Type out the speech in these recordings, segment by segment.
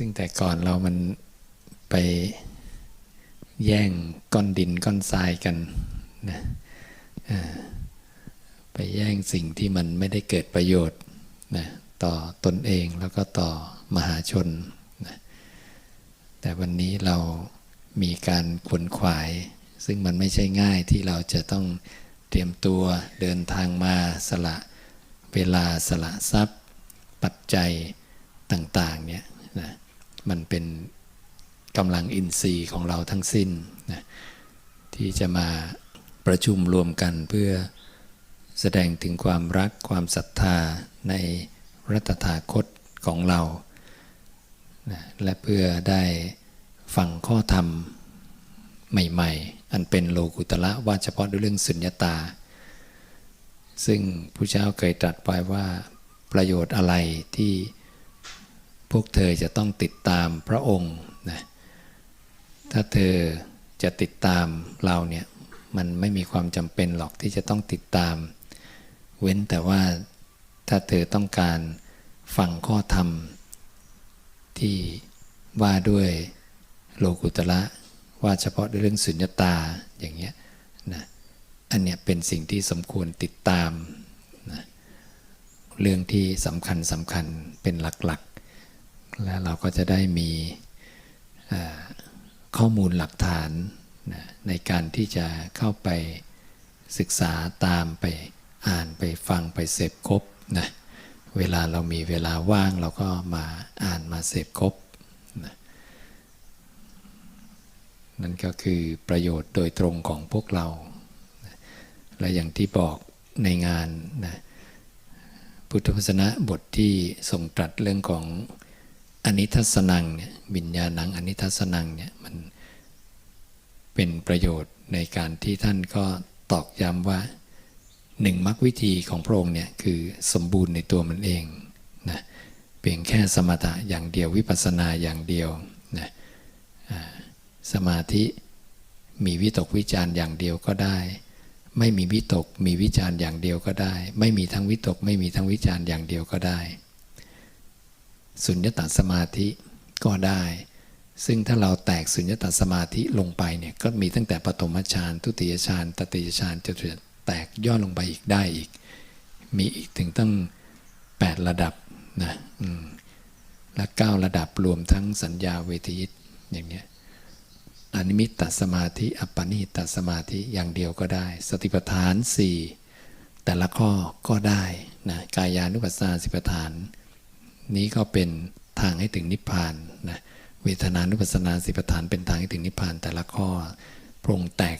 ซึ่งแต่ก่อนเรามันไปแย่งก้อนดินก้อนทรายกันนะไปแย่งสิ่งที่มันไม่ได้เกิดประโยชน์นะต่อตนเองแล้วก็ต่อมหาชนนะแต่วันนี้เรามีการขวนขวาย ซึ่งมันไม่ใช่ง่ายที่เราจะต้องเตรียมตัวเดินทางมาสละเวลาสละทรัพย์ ปัจจัยต่าง ๆ เนี่ยนะ มันเป็นกำลังอินทรีย์ของเราทั้งสิ้นนะที่จะมาประชุมรวมกันเพื่อแสดงถึงความรักความศรัทธาในรัตถาคตของเรานะและเพื่อได้ฟังข้อธรรมใหม่ๆ อันเป็นโลกุตละว่าเฉพาะด้วยเรื่องสุญญตา ซึ่งผู้เจ้าเคยตรัสไว้ว่าประโยชน์อะไรที่ พวกเธอจะต้องติดตามพระองค์นะถ้าเธอจะติดตามเราเนี่ยมันไม่มีความจำเป็นหรอกที่จะต้องติดตาม เว้นแต่ว่าถ้าเธอต้องการฟังข้อธรรม ที่ว่าด้วยโลกุตละว่าเฉพาะเรื่องสุญญตาอย่างเงี้ยนะอันเนี้ยเป็นสิ่งที่สมควรติดตามนะเรื่องที่สำคัญสำคัญเป็นหลัก และเราก็จะได้มีข้อมูลหลักฐานนะในการที่จะเข้าไปศึกษาตามไปอ่านไปฟังไปเสพครบนะเวลาเรามีเวลาว่างเราก็มาอ่านมาเสพครบนะนั่นก็คือประโยชน์โดยตรงของพวกเรานะและอย่างที่บอกในงานนะพุทธพจนะบทที่ทรงตรัสเรื่องของ อนิทัศนังเนี่ยวิญญาณังอนิทัศนังเนี่ยมันเป็นประโยชน์ในการที่ท่านก็ตอกย้ำว่าหนึ่งมรรควิธีของพระองค์เนี่ยคือสมบูรณ์ในตัวมันเองนะเพียงแค่สมถะอย่างเดียววิปัสสนาอย่างเดียวนะสมาธิมีวิตกวิจารณ์อย่างเดียวก็ได้ ไม่มีวิตกมีวิจารณ์อย่างเดียวก็ได้ ไม่มีทั้งวิตกไม่มีทั้งวิจารณ์อย่างเดียวก็ได้ สุญญตสมาธิก็ได้ ซึ่งถ้าเราแตกสุญญตสมาธิลงไปเนี่ยก็มีตั้งแต่ปฐมฌานทุติยฌานตติยฌานจตุแตกย่อลงไปอีกได้อีก มีอีกถึงตั้ง 8 ระดับนะและ 9 ระดับรวมทั้งสัญญาเวทียิตอย่างเนี้ยอนิมิตตสมาธิ อัปปนิตตสมาธิอย่างเดียวก็ได้ สติปัฏฐาน 4 แต่ละข้อก็ได้นะกายานุปัสสนาสติปัฏฐาน นี้ก็เป็นทางให้ถึงนิพพานนะเวทนานุปัสสนาสิปัฏฐานเป็นทางให้ถึงนิพพานแต่ละข้อโปร่งแตก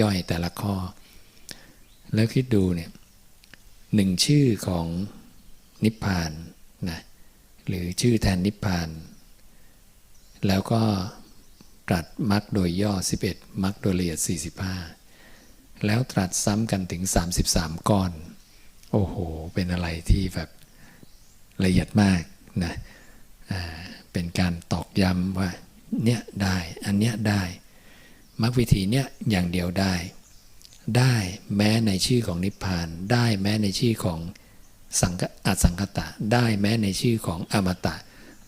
ย่อยแต่ละข้อ แล้วคิดดูเนี่ยหนึ่งชื่อของนิพพานนะหรือชื่อแทนนิพพาน แล้วก็ตรัสมรรคโดยย่อ 11มรรคโดยละเอียด 45 แล้วตรัสซ้ำกันถึง 33 ก้อน โอ้โห เป็นอะไรที่แบบ ละเอียดมากนะเป็นการตอกย้ำว่าเนี่ยได้อันเนี้ยได้มรรควิธีเนี้ยอย่างเดียวได้ ได้แม้ในชื่อของนิพพาน ได้แม้ในชื่อของสังกอสังคตะ ได้แม้ในชื่อของอมตะ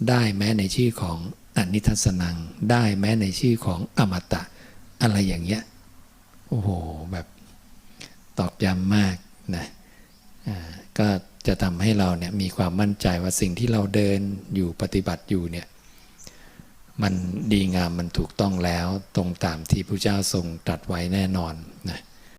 ได้แม้ในชื่อของอนิทัศนัง ได้แม้ในชื่อของอมตะ อะไรอย่างเงี้ยโอ้โหแบบตอกย้ำมาก จะทำให้เราเนี่ยมีความมั่นใจว่าสิ่งที่เราเดินอยู่ปฏิบัติอยู่เนี่ยมันดีงามมันถูกต้องแล้วตรงตามที่พระเจ้าทรงตรัสไว้แน่นอนนะ